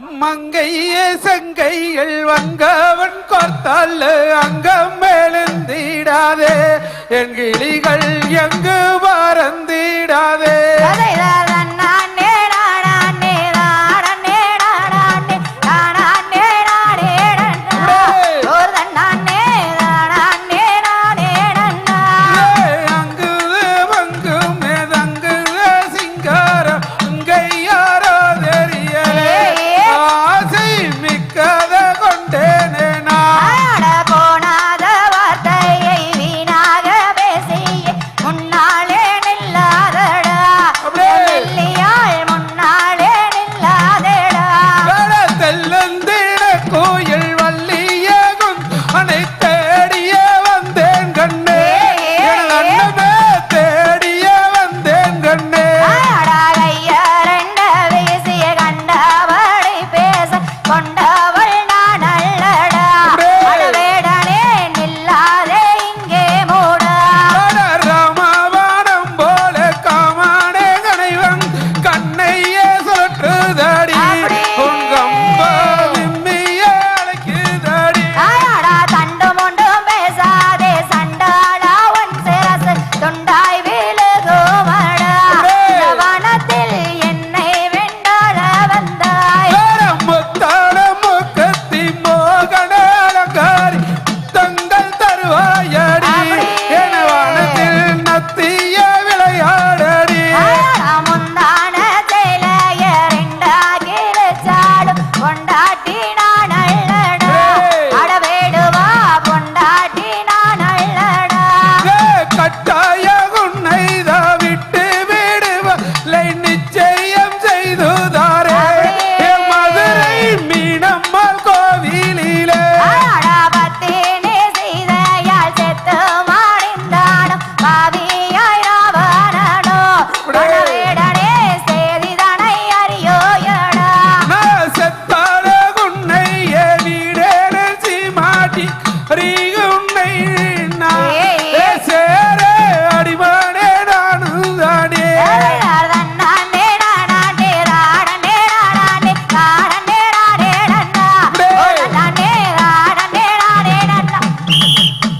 மங்கைய செங்கைகள் வங்கவன் கொர்த்தால் அங்கம் எழுந்திடாதே. என் கிளிகள்